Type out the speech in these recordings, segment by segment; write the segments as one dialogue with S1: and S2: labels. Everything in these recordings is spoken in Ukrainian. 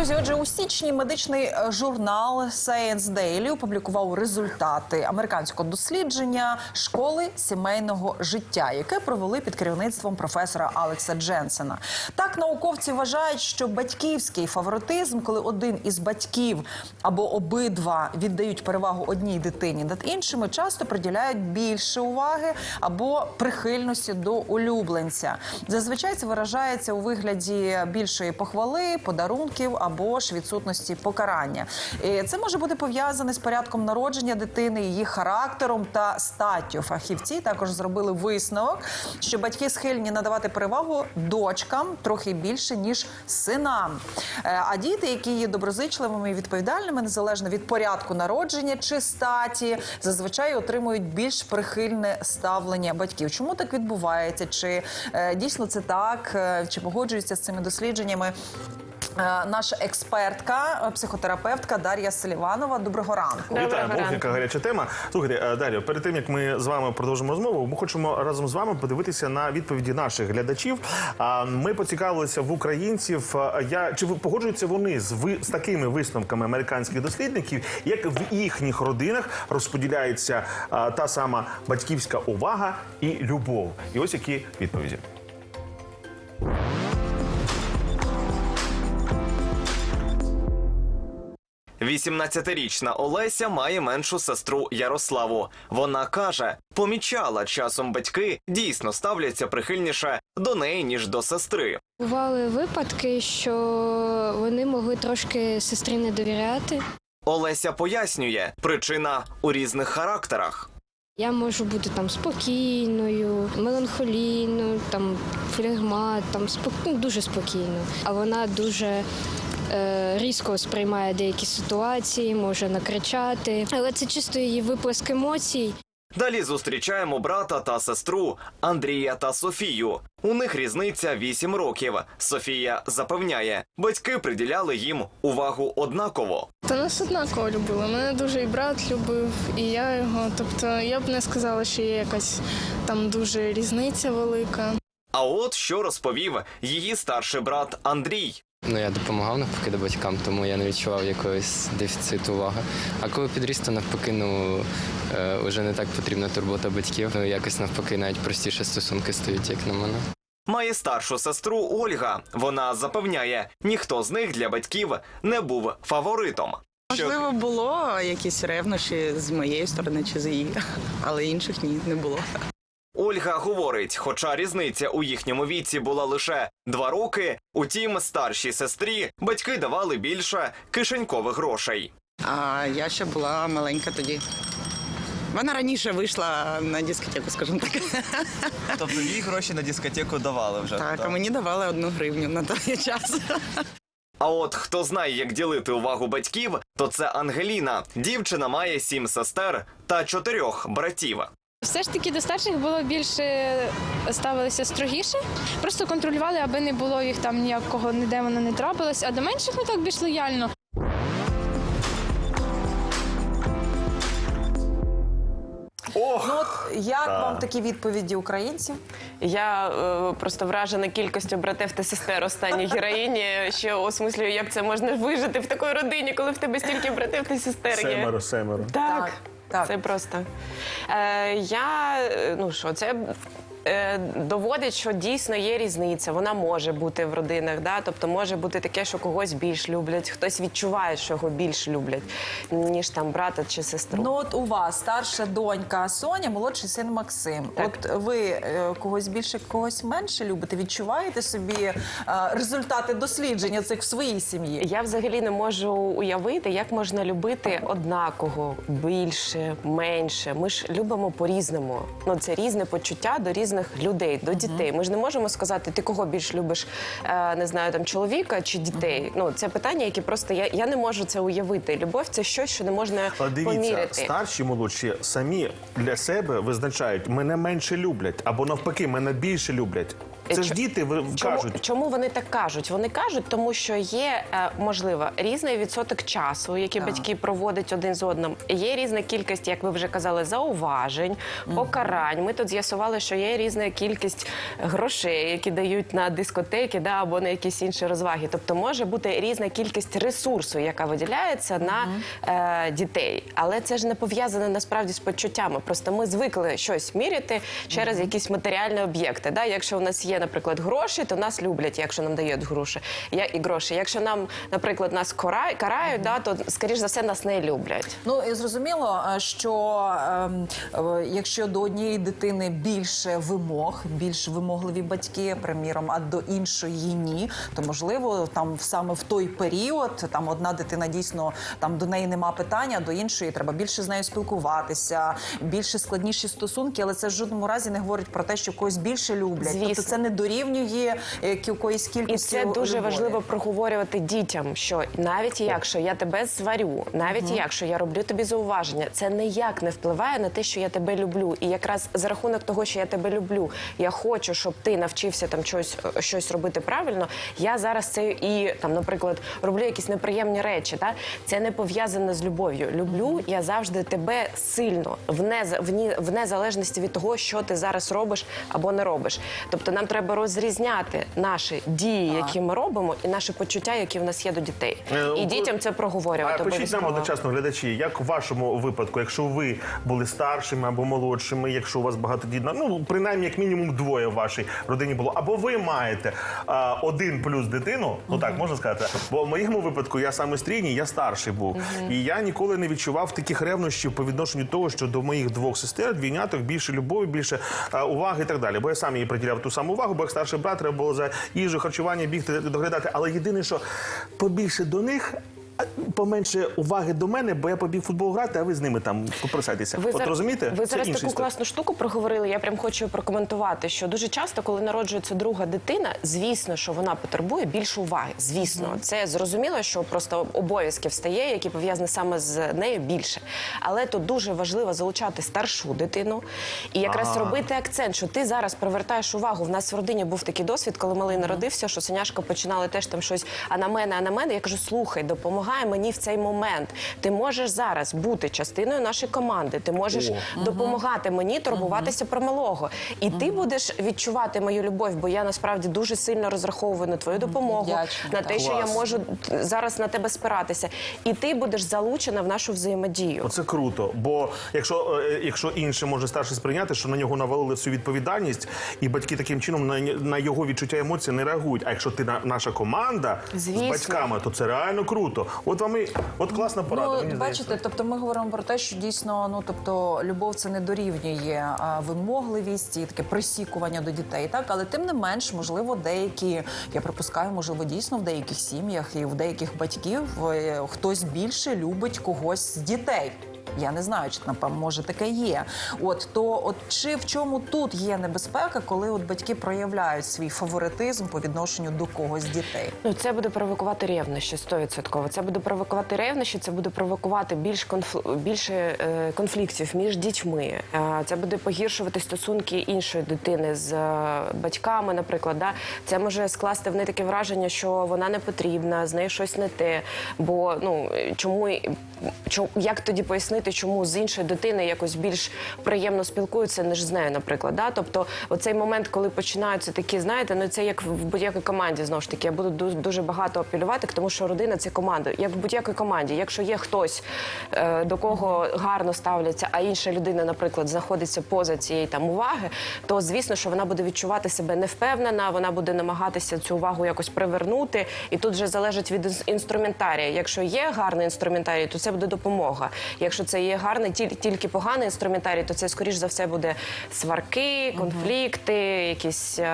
S1: Друзі, отже, у січні медичний е, журнал Science Daily опублікував результати американського дослідження школи сімейного життя, яке провели під керівництвом професора Алекса Дженсена. Так, науковці вважають, що батьківський фаворитизм, коли один із батьків або обидва віддають перевагу одній дитині над іншими, часто приділяють більше уваги або прихильності до улюбленця. Зазвичай це виражається у вигляді більшої похвали, подарунків або ж відсутності покарання. Це може бути пов'язане з порядком народження дитини, її характером та статтю. Фахівці також зробили висновок, що батьки схильні надавати перевагу дочкам трохи більше ніж синам. Е, А діти, які є доброзичливими і відповідальними, незалежно від порядку народження чи статі, зазвичай отримують більш прихильне ставлення батьків. Чому так відбувається? Чи е, дійсно це так? Е, Чи погоджуються з цими дослідженнями? Е, Наша експертка, е, психотерапевтка Дар'я Селіванова. Доброго ранку.
S2: Доброго
S3: Ох, яка гаряча тема. Слухайте, е, Дар'я, перед тим як ми з вами продовжимо розмову, ми хочемо разом з вами подивитися на відповіді наших глядачів. А, Ми поцікавилися в українців. Я чи ви- погоджуються вони з ви з такими висновками американських дослідників, як в їхніх родинах розподіляється та сама батьківська увага і любов? І ось які відповіді.
S2: 18-річна Олеся має меншу сестру Ярославу. Вона каже, помічала часом батьки дійсно ставляться прихильніше до неї ніж до сестри.
S4: Бували випадки, що вони могли трошки сестрі не довіряти.
S2: Олеся пояснює, причина у різних характерах.
S4: Я можу бути там спокійною, меланхолійною, там флегмат, там спок... ну, дуже спокійно. А вона дуже різко сприймає деякі ситуації, може накричати. Але це чисто її виплеск емоцій.
S2: Далі зустрічаємо брата та сестру Андрія та Софію. У них різниця 8 років. Софія запевняє, батьки приділяли їм увагу однаково.
S5: Та нас однаково любили. Мене дуже і брат любив, і я його. Тобто я б не сказала, що є якась там дуже різниця велика.
S2: А от що розповів її старший брат Андрій.
S6: Ну, я допомагав навпаки до батькам, тому я не відчував якогось дефіциту уваги. А коли підріс, то навпаки, ну е, вже не так потрібна турбота батьків. Ну, Якось навпаки, навіть простіше стосунки стають, як на мене.
S2: Має старшу сестру Ольга. Вона запевняє, ніхто з них для батьків не був фаворитом.
S7: Можливо, було якісь ревнощі з моєї сторони чи з її, але інших ні, не було.
S2: Ольга говорить, хоча різниця у їхньому віці була лише два роки, утім, старшій сестрі батьки давали більше кишенькових грошей.
S7: А я ще була маленька тоді. Вона раніше вийшла на дискотеку, скажімо так.
S8: Тобто їй гроші на дискотеку давали вже.
S7: Так, а мені давали одну гривню на той час.
S2: А от хто знає, як ділити увагу батьків, то це Ангеліна. Дівчина має сім сестер та чотирьох братів.
S5: Все ж таки до старших було більше ставилися строгіше, просто контролювали, аби не було їх там ніякого ніде воно не трапилось, а до менших ну так більш лояльно.
S3: Ох!
S1: Ну от як
S3: Так.
S1: вам такі відповіді українців?
S9: Я е, просто вражена кількістю братів та сестер останній героїні, що осмислюю, як це можна вижити в такій родині, коли в тебе стільки братів та сестер є.
S3: Семеро, семеро.
S9: Так,
S1: Так, так.
S9: це просто. Е, я, е, ну що, це доводить, що дійсно є різниця. Вона може бути в родинах, да? тобто може бути таке, що когось більш люблять, хтось відчуває, що його більш люблять, ніж там брата чи сестру.
S1: Ну от у вас старша донька Соня, молодший син Максим.
S9: Так.
S1: От ви е, когось більше, когось менше любите? Відчуваєте собі е, результати дослідження цих в своїй сім'ї?
S9: Я взагалі не можу уявити, як можна любити однаково, більше, менше. Ми ж любимо по-різному. Ну це різне почуття до різних людей, до дітей. Ми ж не можемо сказати, ти кого більш любиш, е, не знаю, там чоловіка чи дітей. Ну це питання, які просто я, я не можу це уявити. Любов це щось, що не можна
S3: Але дивіться,
S9: поміряти.
S3: старші молодші самі для себе визначають, мене менше люблять, або навпаки, мене більше люблять. Це ж діти ви кажуть.
S9: чому вони так кажуть? Вони кажуть, тому що є е, можливо різний відсоток часу, який батьки проводять один з одним. Є різна кількість, як ви вже казали, зауважень, покарань. Ми тут з'ясували, що є різна кількість грошей, які дають на дискотеки, да або на якісь інші розваги. Тобто може бути різна кількість ресурсу, яка виділяється на е, дітей. Але це ж не пов'язане насправді з почуттями. Просто ми звикли щось міряти через якісь матеріальні об'єкти. Да? Якщо у нас є, наприклад, гроші, то нас люблять, якщо нам дають гроші. Я і гроші. Якщо нам, наприклад, нас карають, карають да, то скоріш за все нас не люблять.
S1: Ну і зрозуміло, е, що ем, е, якщо до однієї дитини більше вимог, більш вимогливі батьки, приміром, а до іншої ні, то можливо там саме в той період там одна дитина дійсно там до неї нема питання, до іншої треба більше з нею спілкуватися, більше складніші стосунки, але це в жодному разі не говорить про те, що когось більше люблять.
S9: Звісно.
S1: Тобто це не дорівнює якоїсь
S9: І це дуже
S1: любові.
S9: важливо проговорювати дітям, що навіть якщо я тебе сварю, навіть якщо я роблю тобі зауваження, це ніяк не впливає на те, що я тебе люблю. І якраз за рахунок того, що я тебе люблю, я хочу, щоб ти навчився там щось, щось робити правильно. Я зараз це і там, наприклад, роблю якісь неприємні речі. Та це не пов'язане з любов'ю. Люблю я завжди тебе сильно, в нез- в ні- в незалежності від того, що ти зараз робиш або не робиш. Тобто нам треба розрізняти наші дії, які ми робимо, і наші почуття, які в нас є до дітей.
S3: Е,
S9: І дітям це проговорювати.
S3: А пишіть нам одночасно глядачі, як в вашому випадку, якщо ви були старшими або молодшими, якщо у вас багатодітна, ну принаймні як мінімум двоє в вашій родині було, або ви маєте а, один плюс дитину, ну так можна сказати. Бо в моєму випадку я саме стрійній, я старший був, і я ніколи не відчував таких ревнощів по відношенню того, що до моїх двох сестер, двійняток, більше любові, більше а, уваги і так далі. Бо я сам їй приділяв ту саму увагу, бо як старший брат треба було за їжу, харчування бігти доглядати. Але єдине, що побільше до них. А Поменше уваги до мене, бо я побіг футбол грати, а ви з ними там попросайтеся. От
S9: зар-
S3: розумієте?
S9: Ви зараз таку
S3: історія.
S9: класну штуку проговорили. Я прям хочу прокоментувати, що дуже часто, коли народжується друга дитина, звісно, що вона потребує більше уваги. Звісно, це зрозуміло, що просто обов'язків стає, які пов'язані саме з нею більше. Але тут дуже важливо залучати старшу дитину і якраз робити акцент, що ти зараз привертаєш увагу. В нас в родині був такий досвід, коли малий народився, що синяшка починали теж там щось, а на мене, а на мене. Я кажу, слухай, допомагай мені в цей момент. Ти можеш зараз бути частиною нашої команди. Ти можеш допомагати мені турбуватися про малого. І ти будеш відчувати мою любов, бо я насправді дуже сильно розраховую на твою допомогу,
S1: Вдячна,
S9: на
S1: так.
S9: те, що я можу зараз на тебе спиратися. І ти будеш залучена в нашу взаємодію.
S3: Оце круто. Бо якщо, е, якщо інше може старший сприйняти, що на нього навалили всю відповідальність, і батьки таким чином на, на його відчуття емоцій не реагують. А якщо ти на наша команда
S9: Звісно.
S3: з батьками, то це реально круто. От вам і от класна порада. мені
S1: бачите,
S3: здається.
S1: тобто ми говоримо про те, що дійсно, ну тобто, любов це не дорівнює а, вимогливість і таке присікування до дітей, так але тим не менш, можливо, деякі, я припускаю, можливо, дійсно в деяких сім'ях і в деяких батьків е, хтось більше любить когось з дітей. Я не знаю, чи напевно може таке є. От то, от чи в чому тут є небезпека, коли от батьки проявляють свій фаворитизм по відношенню до когось дітей?
S9: Ну, це буде провокувати ревнощі 100%. Це буде провокувати ревнощі, це буде провокувати більш конфл... більше е, конфліктів між дітьми. Е, це буде погіршувати стосунки іншої дитини з е, батьками, наприклад. Да? Це може скласти в неї таке враження, що вона не потрібна, з нею щось не те. Бо ну чому чому як тоді пояснити, чому з іншою дитиною якось більш приємно спілкуються, ніж з нею, наприклад. Да? Тобто, оцей момент, коли починаються такі, знаєте, ну це як в будь-якій команді знову ж таки. Я буду дуже багато апелювати, тому що родина це команда. Як в будь-якій команді. Якщо є хтось, е, до кого гарно ставляться, а інша людина, наприклад, знаходиться поза цієї там уваги, то звісно, що вона буде відчувати себе невпевнена, вона буде намагатися цю увагу якось привернути. І тут вже залежить від інструментарія. Якщо є гарний інструментарій, то це буде допомога. Якщо це є гарний, тіль- тільки поганий інструментарій, то це скоріш за все буде сварки, конфлікти, якісь е,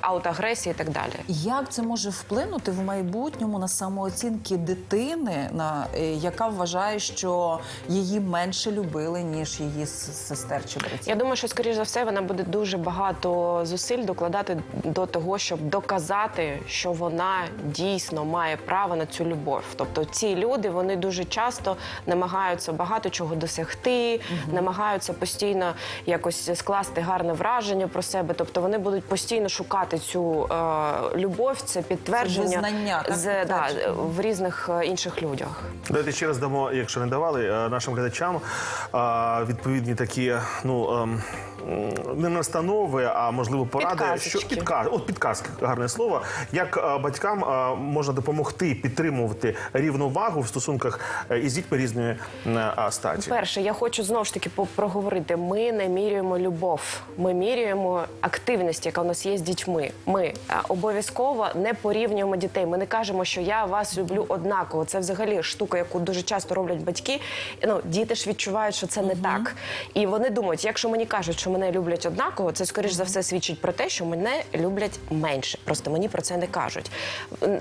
S9: аутоагресії і так далі.
S1: Як це може вплинути в майбутньому на самооцінки дитини, на е, яка вважає, що її менше любили ніж її сестер чи братів?
S9: Я думаю, що скоріш за все вона буде дуже багато зусиль докладати до того, щоб доказати, що вона дійсно має право на цю любов. Тобто ці люди вони дуже часто намагаються багато чого. Чого досягти, намагаються постійно якось скласти гарне враження про себе. Тобто вони будуть постійно шукати цю е, любов, це підтвердження
S1: визнання, так,
S9: з, да, в різних е, інших людях.
S3: Давайте ще раз дамо, якщо не давали е, нашим глядачам е, відповідні такі, ну ем, не настанови, а можливо поради,
S9: Підказочки.
S3: що підказ, от підказки, гарне слово. Як батькам можна допомогти підтримувати рівновагу в стосунках із дітьми різної а, статі?
S9: Перше, я хочу знову ж таки по- проговорити. Ми не міряємо любов, ми міряємо активність, яка у нас є з дітьми. Ми е, обов'язково не порівнюємо дітей. Ми не кажемо, що я вас люблю однаково. Це взагалі штука, яку дуже часто роблять батьки. Ну, діти ж відчувають, що це не так. І вони думають, якщо мені кажуть, що мене люблять однаково, це скоріш за все свідчить про те, що мене люблять менше. Просто мені про це не кажуть.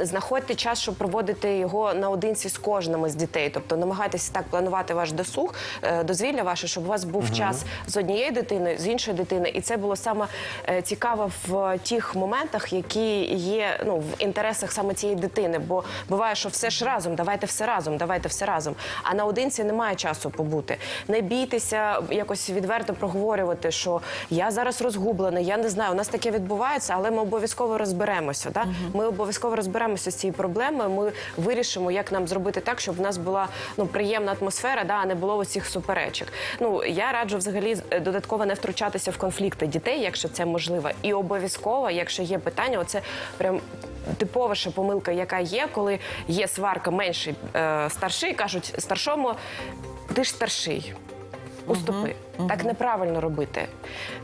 S9: Знаходьте час, щоб проводити його наодинці з кожним із дітей. Тобто намагайтеся так планувати ваш досуг, е, дозвілля ваше, щоб у вас був час з однією дитиною, з іншою дитиною. І це було саме е, цікаво в тих моментах, які є ну, в інтересах саме цієї дитини. Бо буває, що все ж разом, давайте все разом, давайте все разом. А наодинці немає часу побути. Не бійтеся якось відверто проговорювати, що я зараз розгублена, я не знаю, у нас таке відбувається, але ми обов'язково розберемося. Да? Ми обов'язково розберемося з цією проблемою. Ми вирішимо, як нам зробити так, щоб в нас була ну приємна атмосфера, да, а не було усіх суперечок. Ну я раджу взагалі е, додатково не втручатися в конфлікти дітей, якщо це можливо, і обов'язково, якщо є питання, оце прям. Типовіша помилка, яка є, коли є сварка менший е, старший, кажуть старшому, ти ж старший. Уступи. Так неправильно робити.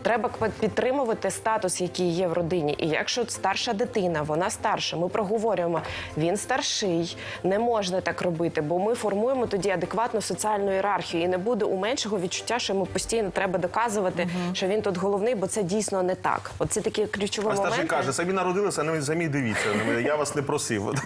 S9: Треба підтримувати статус, який є в родині. І якщо старша дитина, вона старша, ми проговорюємо, він старший, не можна так робити, бо ми формуємо тоді адекватну соціальну ієрархію. І не буде у меншого відчуття, що йому постійно треба доказувати, що він тут головний, бо це дійсно не так. От це такі ключові
S3: А старший
S9: моменти.
S3: каже, самі народилися, а не самі дивіться. Я вас не просив.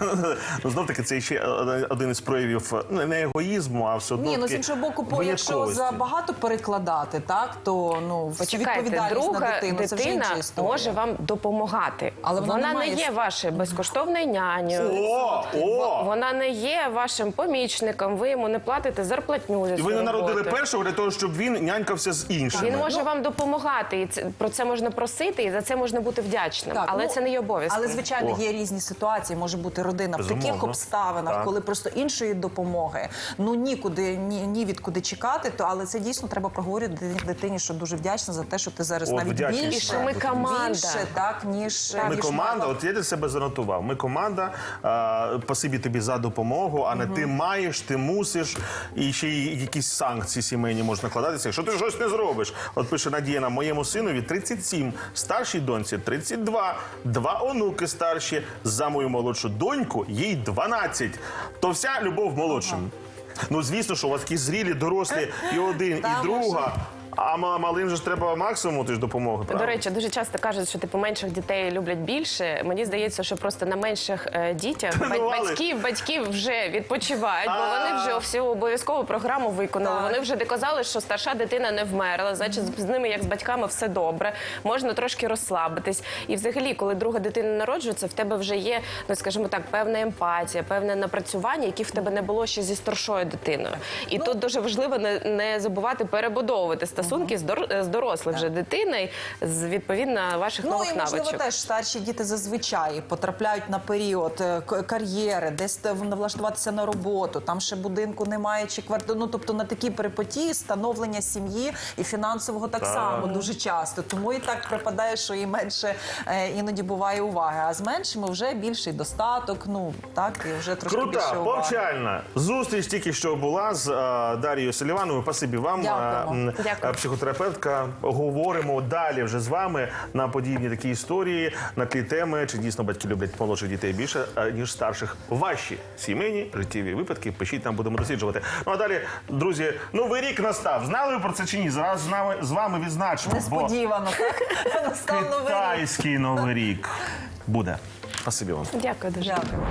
S3: Ну, знов таки, це ще один із проявів ну, не егоїзму, а все одно
S1: Ні, ну з іншого боку, по якщо забагато перекладати, так то ну
S9: Почекайте,
S1: відповідальність
S9: друга
S1: на дитину це вже
S9: дитина
S1: інша історія.
S9: може вам допомагати,
S1: Але вона не
S9: не
S1: має
S9: є
S1: с-
S9: вашою безкоштовною нянею.
S3: О, о!
S9: Вона не є вашим помічником. Ви йому не платите зарплатню за
S3: І ви не народили
S9: роботу.
S3: першого для того, щоб він нянькався з іншими.
S9: Він може вам допомагати, і це про це можна просити, і за це можна бути вдячним.
S1: Так,
S9: але
S1: ну,
S9: це не є обов'язком.
S1: Але звичайно
S3: О.
S1: є різні ситуації. Може бути родина в таких обставинах,
S3: Так.
S1: коли просто іншої допомоги ну нікуди ні, ні від куди чекати. То але це дійсно треба проговорити дитині- дитині, що дуже вдячна за те, що ти зараз
S3: От,
S1: навіть
S3: вдячність,
S1: більше,
S9: І що ми команда.
S1: більше, так ніж
S3: Ми
S1: ніж
S3: команда,
S1: мама.
S3: от я для себе занотував. Ми команда. А, спасибі тобі за допомогу. А не ти маєш, ти мусиш, і ще й якісь санкції сімейні можуть накладатися. Якщо ти щось не зробиш. От пише Надія на моєму синові 37, старшій доньці 32, два онуки старші. За мою молодшу доньку їй 12. То вся любов молодшим. Ну звісно, що у вас такі зрілі, дорослі, і один, і друга. А ма- малим же ж треба максимум ти ж допомоги.
S9: До
S3: правда?
S9: речі, дуже часто кажуть, що типу менших дітей люблять більше. Мені здається, що просто на менших е, дітях ба-
S3: Тренували.
S9: батьків батьків вже відпочивають, бо вони вже всю обов'язкову програму виконали. Вони вже доказали, що старша дитина не вмерла. Значить, з- з ними, як з батьками, все добре. Можна трошки розслабитись. І взагалі, коли друга дитина народжується, в тебе вже є, ну скажімо так, певна емпатія, певне напрацювання, які в тебе не було ще зі старшою дитиною. І тут дуже важливо не, не забувати перебудовувати стосунки з, дор- з дорослою вже дитиною, з відповідно ваших
S1: Ну
S9: нових
S1: і можливо
S9: навичок.
S1: теж старші діти зазвичай потрапляють на період е, к- кар'єри, десь влаштуватися на роботу. Там ще будинку немає чи квартири. Ну тобто на такі перипетії становлення сім'ї і фінансового так, само дуже часто. Тому і так припадає, що і менше е, іноді буває уваги. А з меншими вже більший достаток. Ну так і вже трошки більше
S3: Крута,
S1: уваги.
S3: повчальна зустріч тільки що була з е, Дарією Селівановою. Спасибі вам,
S1: Дякуємо.
S9: Дякую.
S3: Е, психотерапевтка. Говоримо далі вже з вами на подібні такі історії, на тлі теми, чи дійсно батьки люблять молодших дітей більше е, ніж старших. Ваші сімейні життєві випадки. Пишіть нам, будемо досліджувати. Ну а далі, друзі, новий рік настав. Знали ви про це чи ні? Зараз з нами з вами відзначимо. Бо
S1: Несподівано так настав новий рік.
S3: китайський новий рік буде. Спасибі вам.
S9: Дякую дуже.
S1: Дякую.